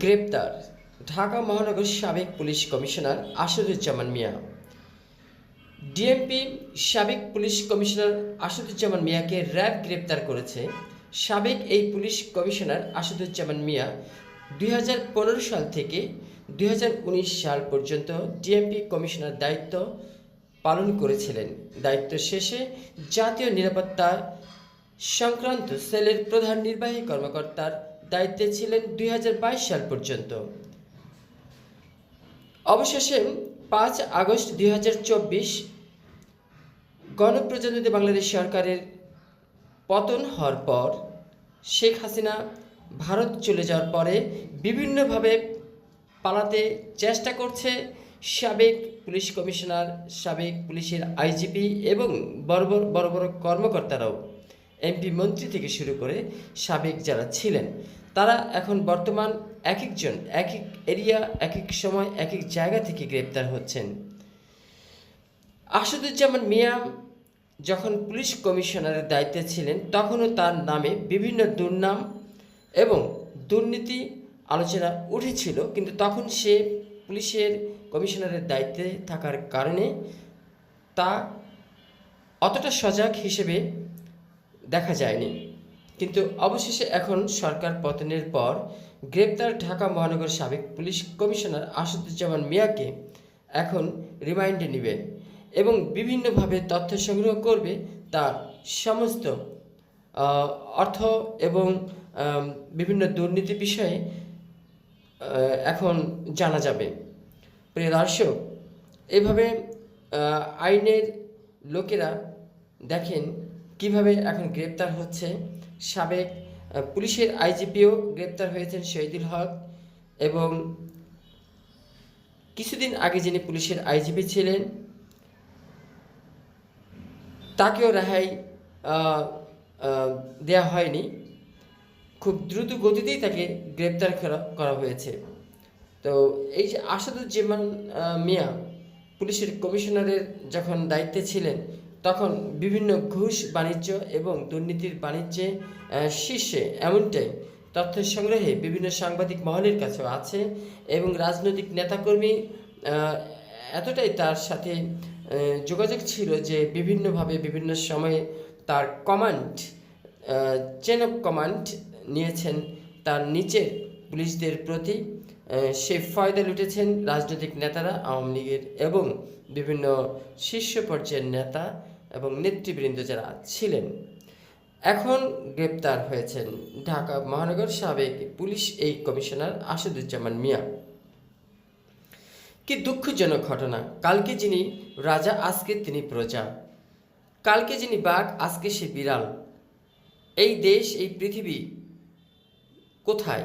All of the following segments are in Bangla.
গ্রেপ্তার। ঢাকা মহানগর সাবেক police commissioner Asaduzzaman Mia. DMP সাবেক পুলিশ কমিশনার আসাদুজ্জামান মিয়াকে র্যাব গ্রেপ্তার করেছে। সাবেক এই পুলিশ কমিশনার আসাদুজ্জামান মিয়া দুই হাজার পনেরো সাল থেকে দুই হাজার উনিশ সাল পর্যন্ত ডিএমপি কমিশনার দায়িত্ব পালন করেছিলেন। দায়িত্ব শেষে জাতীয় নিরাপত্তা সংক্রান্ত সেলের প্রধান নির্বাহী কর্মকর্তার দায়িত্বে ছিলেন দুই হাজার বাইশ সাল পর্যন্ত। অবশেষে পাঁচ আগস্ট দুই গণপ্রজাতন্ত্রী বাংলাদেশ সরকারের পতন হওয়ার পর শেখ হাসিনা ভারত চলে যাওয়ার পরে বিভিন্নভাবে পালাতে চেষ্টা করছে সাবেক পুলিশ কমিশনার, সাবেক পুলিশের আইজিপি এবং বড় বড় বড় বড় কর্মকর্তারাও। এমপি মন্ত্রী থেকে শুরু করে সাবেক যারা ছিলেন তারা এখন বর্তমান এক একজন এক এক এরিয়া এক এক সময় এক এক জায়গা থেকে গ্রেপ্তার হচ্ছেন। আসাদুজ্জামান মিয়া যখন পুলিশ কমিশনারের দায়িত্বে ছিলেন, তখনও তার নামে বিভিন্ন দুর্নাম এবং দুর্নীতি আলোচনা উঠেছিল, কিন্তু তখন সে পুলিশের কমিশনারের দায়িত্বে থাকার কারণে তা অতটা সজাগ হিসেবে দেখা যায়নি। কিন্তু অবশেষে এখন সরকার পতনের পর গ্রেপ্তার ঢাকা মহানগর সাবেক পুলিশ কমিশনার আসাদুজ্জামান মিয়াকে এখন রিমাইন্ডে নেবে এবং বিভিন্নভাবে তথ্য সংগ্রহ করবে তার সমস্ত অর্থ এবং বিভিন্ন দুর্নীতি বিষয়ে এখন জানা যাবে। প্রিয় দর্শক, এভাবে আইনের লোকেরা দেখেন কীভাবে এখন গ্রেপ্তার হচ্ছে। সাবেক পুলিশের আইজিপিও গ্রেপ্তার হয়েছেন শহীদুল হক এবং কিছুদিন আগে যিনি পুলিশের আইজিপি ছিলেন, তাকেও রেহাই দেয়া হয়নি। খুব দ্রুত গতিতেই তাকে গ্রেপ্তার করা হয়েছে। তো এই যে আসাদুজ্জামান মিয়া পুলিশের কমিশনারের যখন দায়িত্বে ছিলেন তখন বিভিন্ন ঘুষ, বাণিজ্য এবং দুর্নীতির বাণিজ্যে শীর্ষে এমনটাই তথ্য সংগ্রহে বিভিন্ন সাংবাদিক মহলের কাছেও আছে এবং রাজনৈতিক নেতাকর্মী এতটাই তার সাথে যোগাযোগ ছিল যে বিভিন্নভাবে বিভিন্ন সময়ে তার কমান্ড চেন অফ কমান্ড নিয়েছেন তার নিচের পুলিশদের প্রতি। সে ফয়দা লুটেছেন রাজনৈতিক নেতারা, আওয়ামী লীগের এবং বিভিন্ন শীর্ষ পর্যায়ের নেতা এবং নেতৃবৃন্দ যারা ছিলেন। এখন গ্রেপ্তার হয়েছেন ঢাকা মহানগর সাবেক পুলিশ এই কমিশনার আসাদুজ্জামান মিয়া। কি দুঃখজনক ঘটনা, কালকে যিনি রাজা, আজকে তিনি প্রজা। কালকে যিনি বাঘ, আজকে সে বিড়াল। এই দেশ, এই পৃথিবী কোথায়?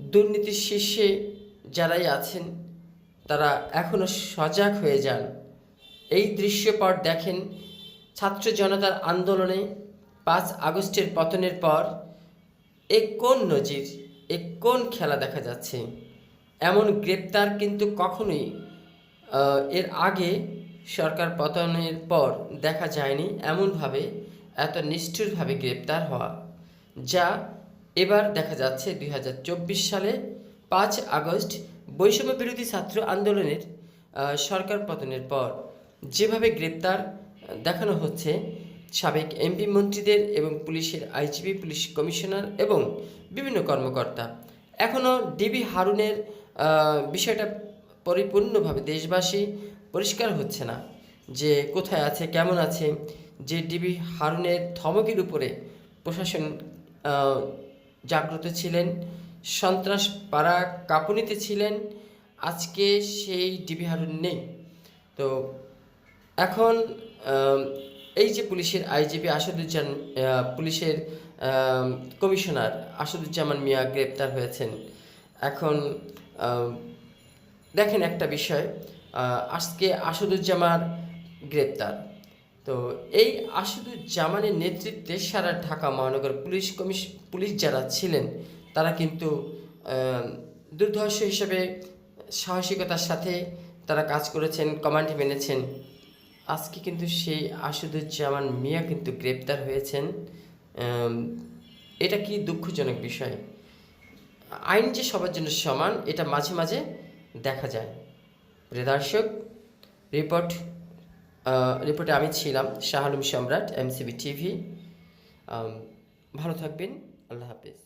দুর্নীতির শীর্ষে যারাই আছেন, তারা এখনও সজাগ হয়ে যান। এই দৃশ্যপট দেখেন ছাত্র জনতার আন্দোলনে পাঁচ আগস্টের পতনের পর এ কোন নজির, এ কোন খেলা দেখা যাচ্ছে? এমন গ্রেপ্তার কিন্তু কখনোই এর আগে সরকার পতনের পর দেখা যায়নি এমনভাবে, এত নিষ্ঠুরভাবে গ্রেপ্তার হওয়া, যা এবার দেখা যাচ্ছে দু হাজার চব্বিশ সালে পাঁচ আগস্ট বৈষম্য বিরোধী ছাত্র আন্দোলনের সরকার পতনের পর। যেভাবে গ্রেপ্তার, দেখানো হচ্ছে, সাবেক এমপি মন্ত্রীদের এবং পুলিশের আইজিপি পুলিশ কমিশনার এবং বিভিন্ন কর্মকর্তা। এখনও ডিবি হারুনের বিষয়টা পরিপূর্ণভাবে দেশবাসী পরিষ্কার হচ্ছে না যে কোথায় আছে, কেমন আছে। যে ডিবি হারুনের ধমকের উপরে প্রশাসন জাগ্রত ছিলেন সন্ত্রাস পাড়া কাঁপুনিতে ছিলেন, আজকে সেই ডিবি হারুন নেই। তো এখন এই যে পুলিশের আইজিপি আসাদুজ্জামান আহ, পুলিশের কমিশনার আসাদুজ্জামান মিয়া গ্রেপ্তার হয়েছেন। এখন দেখেন একটা বিষয় আজকে আসাদুজ্জামান গ্রেপ্তার। তো এই আসাদুজ্জামানের নেতৃত্বে সারা ঢাকা মহানগর পুলিশ কমিশ পুলিশ যারা ছিলেন তারা কিন্তু দুর্ধর্ষ হিসেবে সাহসিকতার সাথে তারা কাজ করেছেন কমান্ড মেনেছেন। আজকে কিন্তু সেই আসাদুজ্জামান মিয়া কিন্তু গ্রেপ্তার হয়েছেন। এটা কি দুঃখজনক বিষয়? আইন যে সবার জন্য সমান, এটা মাঝে মাঝে দেখা যায়। প্রিয় দর্শক, রিপোর্ট রিপোর্টে আমি ছিলাম, শাহ আলম সম্রাট এমসিবি টিভি। ভালো থাকবেন, আল্লাহ হাফিজ।